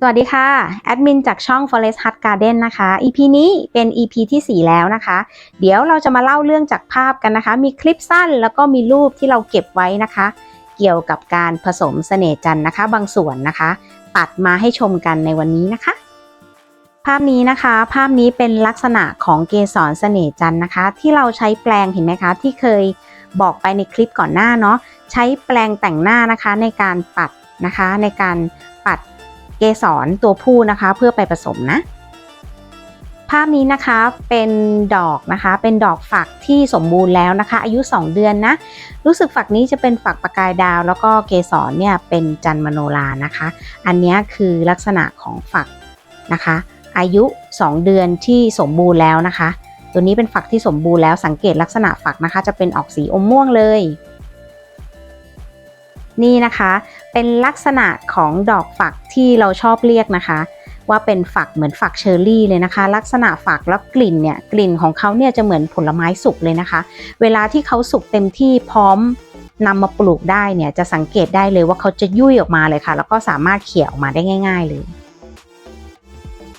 สวัสดีค่ะ แอดมินจากช่อง Forest Hut Garden นะคะ EP นี้เป็น EP ที่ 4 แล้วนะคะ เดี๋ยวเราจะมาเล่าเรื่องจากภาพกันนะคะ มีคลิปสั้นแล้วก็มีรูปที่เราเก็บไว้นะคะ เกี่ยวกับการผสมเสน่จันนะคะ บางส่วนนะคะ ตัดมาให้ชมกันในวันนี้นะคะ ภาพนี้นะคะ ภาพนี้เป็นลักษณะของเกสรเสน่จันนะคะ ที่เราใช้แปลงเห็นไหมคะ ที่เคยบอกไปในคลิปก่อนหน้าเนาะ ใช้แปลงแต่งหน้านะคะในการปัดนะคะในการ เกสรตัวผู้นะคะเพื่อไปผสมนะ ภาพนี้นะคะเป็นดอกนะคะเป็นดอกฝักที่สมบูรณ์แล้วนะคะ อายุ 2 เดือนนะ รู้สึกฝักนี้จะเป็นฝักประกายดาว แล้วก็เกสรเนี่ยเป็นจันมโนรานะคะ อันนี้คือลักษณะของฝักนะคะ อายุ 2 เดือนที่สมบูรณ์แล้วนะคะ ตัวนี้เป็นฝักที่สมบูรณ์แล้วสังเกตลักษณะฝักนะคะ จะเป็นออกสีอมม่วงเลย นี่นะคะ เป็นลักษณะของดอกฝักที่เราชอบเรียกนะคะ ว่าเป็นฝักเหมือนฝักเชอร์รี่เลยนะคะ ลักษณะฝักแล้วกลิ่นเนี่ยกลิ่นของเขาเนี่ยจะเหมือนผลไม้สุกเลยนะคะ เวลาที่เขาสุกเต็มที่พร้อมนำมาปลูกได้เนี่ยจะสังเกตได้เลยว่าเขาจะยุ่ยออกมาเลยค่ะ แล้วก็สามารถเขี่ยออกมาได้ง่าย ๆ เลย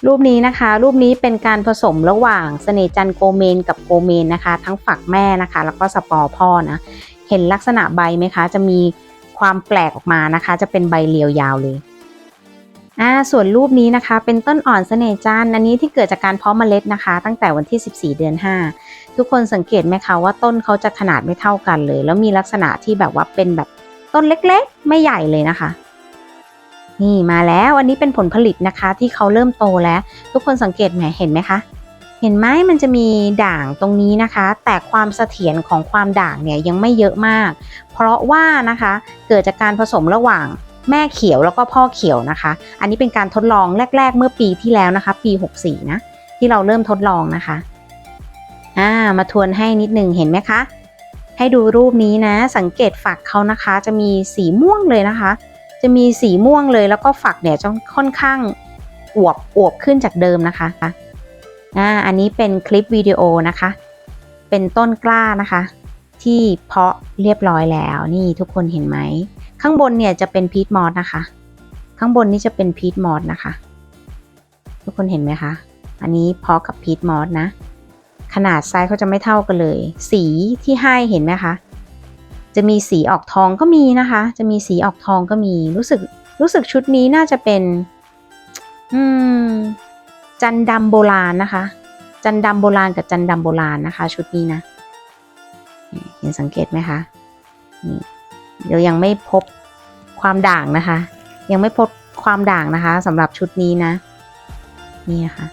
รูปนี้นะคะ รูปนี้เป็นการผสมระหว่างเสน่จันโกเมนกับโกเมนนะคะ ทั้งฝักแม่นะคะ แล้วก็สปอร์พ่อนะ เห็นลักษณะใบไหมคะ จะมี ความแปลกออกมานะคะ จะเป็นใบเรียวยาวเลยอ่าส่วนรูปนี้นะคะ เป็นต้นอ่อนเสน่จันอันนี้ที่เกิดจากการเพาะเมล็ดนะคะ ตั้งแต่วันที่ 14 เดือน 5 ทุกคนสังเกตไหมคะว่าต้นเขาจะขนาดไม่เท่ากันเลย แล้วมีลักษณะที่แบบว่าเป็นแบบต้นเล็กๆ ไม่ใหญ่เลยนะคะ นี่มาแล้วอันนี้เป็นผลผลิตนะคะ ที่เขาเริ่มโตแล้ว ทุกคนสังเกตไหมเห็นไหมคะ เห็นไหมมันจะมีด่างตรงนี้นะคะ แต่ความเสถียรของความด่างเนี่ยยังไม่เยอะมาก เพราะว่านะคะเกิดจากการผสมระหว่างแม่เขียวแล้วก็พ่อเขียวนะคะ อันนี้เป็นการทดลองแรก ๆ เมื่อปีที่แล้วนะคะ ปี 64 นะ ที่เราเริ่มทดลองนะคะ อ่า มาทวนให้นิดนึงเห็นไหมคะ ให้ดูรูปนี้นะ สังเกตฝักเขานะคะ จะมีสีม่วงเลยนะคะ จะมีสีม่วงเลยแล้วก็ฝักเนี่ยจะค่อนข้างอวบอวบขึ้นจากเดิมนะคะ อ่าอันนี้เป็นคลิปวิดีโอนะคะ เป็นต้นกล้านะคะ ที่เพาะเรียบร้อยแล้วนี่ทุกคนเห็นไหม ข้างบนเนี่ยจะเป็นพีทมอสนะคะ ข้างบนนี่จะเป็นพีทมอสนะคะ ทุกคนเห็นไหมคะ อันนี้เพาะกับพีทมอสนะ ขนาดไซส์เขาจะไม่เท่ากันเลย สีที่ให้เห็นไหมคะจะมีสีออกทองก็มีนะคะ จะมีสีออกทองก็มี รู้สึก รู้สึกชุดนี้น่าจะเป็น อืม จันดำโบราณนะคะ จันดำโบราณกับจันดำโบราณนะคะ ชุดนี้นะเห็นสังเกตไหมคะนี่เดี๋ยวยังไม่พบความด่างนะคะ ยังไม่พบความด่างนะคะสำหรับชุดนี้นะ นี่นะคะ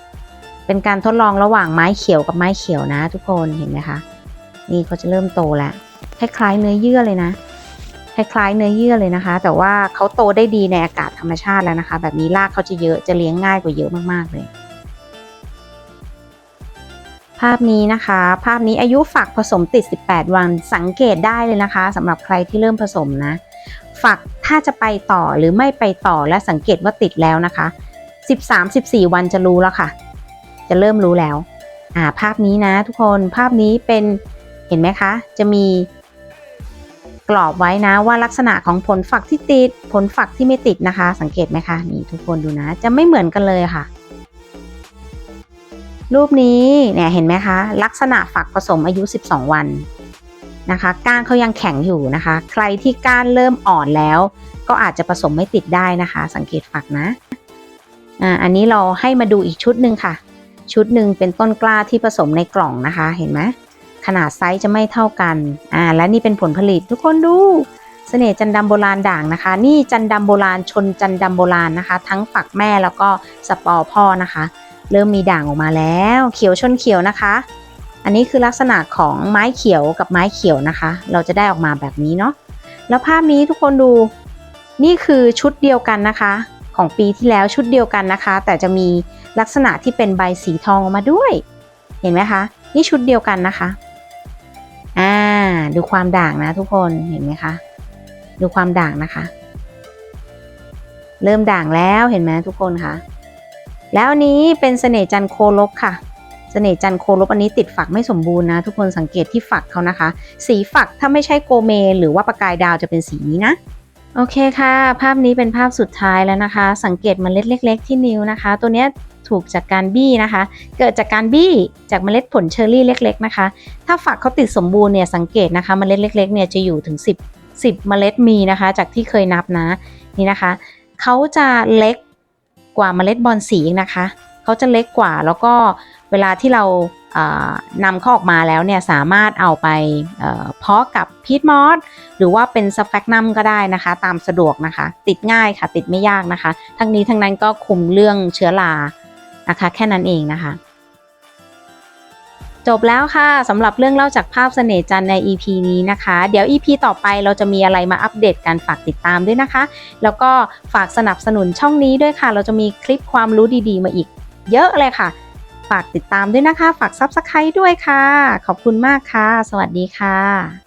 เป็นการทดลองระหว่างไม้เขียวกับไม้เขียวนะ ทุกคนเห็นไหมคะนี่เขาจะเริ่มโตแล้วคล้ายๆเนื้อเยื่อเลยนะคล้ายๆเนื้อเยื่อเลยนะคะ แต่ว่าเขาโตได้ดีในอากาศธรรมชาติแล้วนะคะ แบบนี้รากเขาจะเยอะจะเลี้ยงง่ายกว่าเยอะมากๆเลย ภาพนี้นะคะ ภาพนี้อายุฝักผสมติด 18 วันสังเกตได้เลยนะคะสำหรับใครที่เริ่มผสมนะ ฝักถ้าจะไปต่อหรือไม่ไปต่อและสังเกตว่าติดแล้วนะคะ 13-14 วันจะรู้แล้วค่ะ จะเริ่มรู้แล้วอ่าภาพนี้นะทุกคนภาพนี้เป็นเห็นไหมคะ จะมีกรอบไว้นะว่าลักษณะของผลฝักที่ติด ผลฝักที่ไม่ติดนะคะ สังเกตไหมคะนี่ทุกคนดูนะ จะไม่เหมือนกันเลยค่ะ รูปนี้เนี่ยเห็นไหมคะ ลักษณะฝักผสมอายุ 12 วันนะคะ ก้านเขายังแข็งอยู่นะคะ ใครที่ก้านเริ่มอ่อนแล้ว ก็อาจจะผสมไม่ติดได้นะคะ สังเกตฝักนะอ่าอันนี้เราให้มาดูอีกชุดหนึ่งค่ะ ชุดหนึ่งเป็นต้นกล้าที่ผสมในกล่องนะคะ เห็นไหมขนาดไซส์จะไม่เท่ากันอ่าและนี่เป็นผลผลิตทุกคนดูเสน่ห์จันดำโบราณด่างนะคะ นี่จันดำโบราณชนจันดำโบราณนะคะ ทั้งฝักแม่แล้วก็สปอร์พ่อนะคะ เริ่มมีด่างออกมาแล้ว เขียวชนเขียวนะคะ อันนี้คือลักษณะของไม้เขียวกับไม้เขียวนะคะ เราจะได้ออกมาแบบนี้เนาะแล้วภาพนี้ทุกคนดูนี่คือชุดเดียวกันนะคะ ของปีที่แล้วชุดเดียวกันนะคะ แต่จะมีลักษณะที่เป็นใบสีทองออกมาด้วย เห็นไหมคะ นี่ชุดเดียวกันนะคะอ่าดูความด่างนะทุกคนเห็นไหมคะ ดูความด่างนะคะ เริ่มด่างแล้วเห็นไหมทุกคนคะ แล้วนี้เป็นเสน่ห์จันโคลบค่ะเสน่ห์จันโคลบอันนี้ติดฝักไม่สมบูรณ์นะ ทุกคนสังเกตที่ฝักเขานะคะ สีฝักถ้าไม่ใช่โกเม หรือว่าประกายดาวจะเป็นสีนี้นะ โอเคค่ะ ภาพนี้เป็นภาพสุดท้ายแล้วนะคะ สังเกตเมล็ดเล็ก ๆ ที่นิ้วนะคะ ตัวเนี้ยถูกจากการบี้นะคะ เกิดจากการบี้จากเมล็ดผลเชอร์รี่เล็ก ๆ นะคะ ถ้าฝักเขาติดสมบูรณ์เนี่ยสังเกตนะคะเมล็ดเล็ก ๆ เนี่ยจะอยู่ถึง 10 10 เมล็ดมีนะคะ จากที่เคยนับนะนี่นะคะเขาจะเล็ก กว่าเมล็ดบอลสีนะคะเขาจะเล็กกว่าแล้วก็เวลาที่เรานำเขาออกมาแล้วเนี่ยสามารถเอาไปเอ่อเพาะกับพีทมอสหรือว่าเป็นสแฟกนัมก็ได้นะคะ ตามสะดวกนะคะ ติดง่ายค่ะติดไม่ยากนะคะ ทั้งนี้ทั้งนั้นก็คุมเรื่องเชื้อรานะคะ แค่นั้นเองนะคะ จบแล้วค่ะสำหรับเรื่องเล่าจากภาพเสน่ห์จันใน EP นี้นะคะ เดี๋ยว EP ต่อไปเราจะมีอะไรมาอัปเดตกันฝากติดตามด้วยนะคะ แล้วก็ฝากสนับสนุนช่องนี้ด้วยค่ะ เราจะมีคลิปความรู้ดีๆ มาอีก เยอะเลยค่ะ ฝากติดตามด้วยนะคะ ฝากซับสไครต์ด้วยค่ะ ขอบคุณมากค่ะ สวัสดีค่ะ